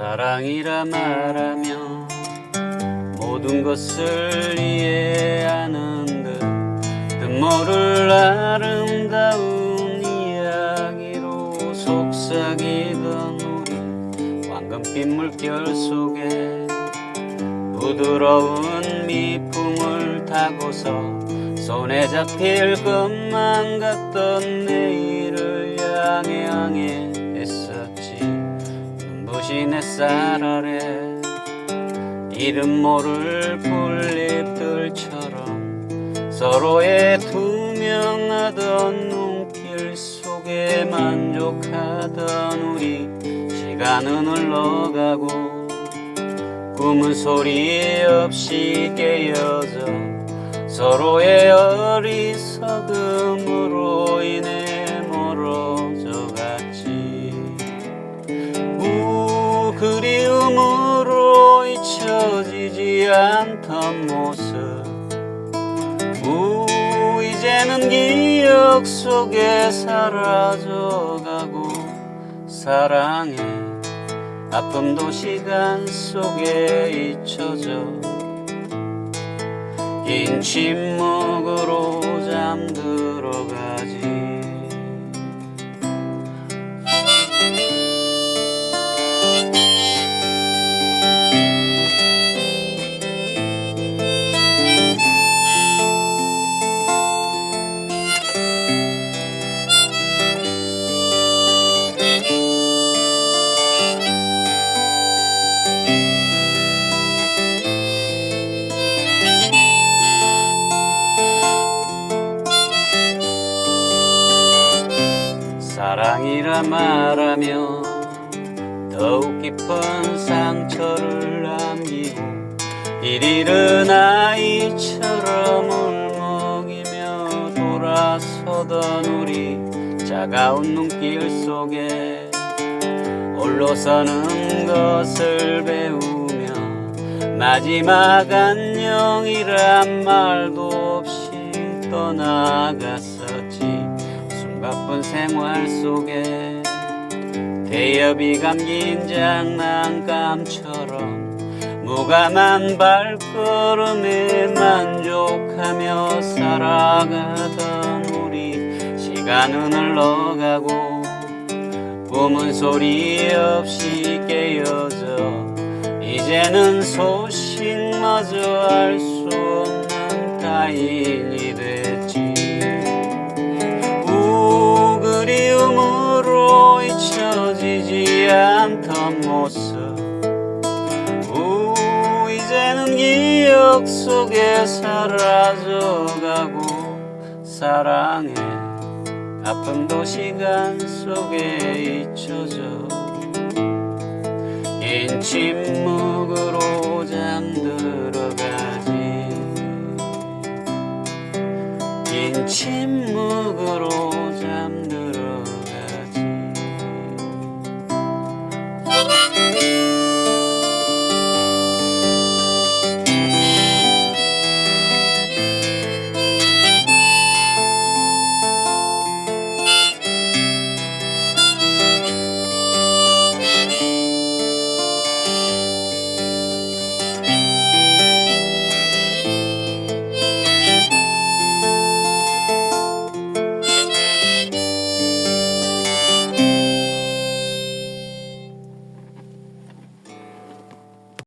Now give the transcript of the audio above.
사랑이라 말하면 모든 것을 이해하는 듯 뜻모를 아름다운 이야기로 속삭이던 우리 황금빛 물결 속에 부드러운 미품을 타고서 손에 잡힐 것만 같던 내일을 향해 향해 햇살 아래 이름 모를 풀잎들처럼 서로의 투명하던 눈길 속에 만족하던 우리 시간은 흘러가고 꿈은 소리 없이 깨어져 서로의 어리석음으로 인해 않던 모습. 우 이제는 기억 속에 사라져가고 사랑해 아픔도 시간 속에 잊혀져 긴 침묵으로 말하며 더욱 깊은 상처를 남기고 이리른 아이처럼 울먹이며 돌아서던 우리 차가운 눈길 속에 홀로 서는 것을 배우며 마지막 안녕이란 말도 없이 떠나갔었지 숨가쁜 생활 속에 대엽이 감긴 장난감처럼 무감한 발걸음에 만족하며 살아가던 우리 시간은 흘러가고 꿈은 소리 없이 깨어져 이제는 소식마저 알 수 없는 타인이 모습 우 이제는 기억 속에 사라져가고 사랑해. 아픔도 시간 속에 잊혀져. 긴 침묵으로 잠들어가지. 긴 침묵으로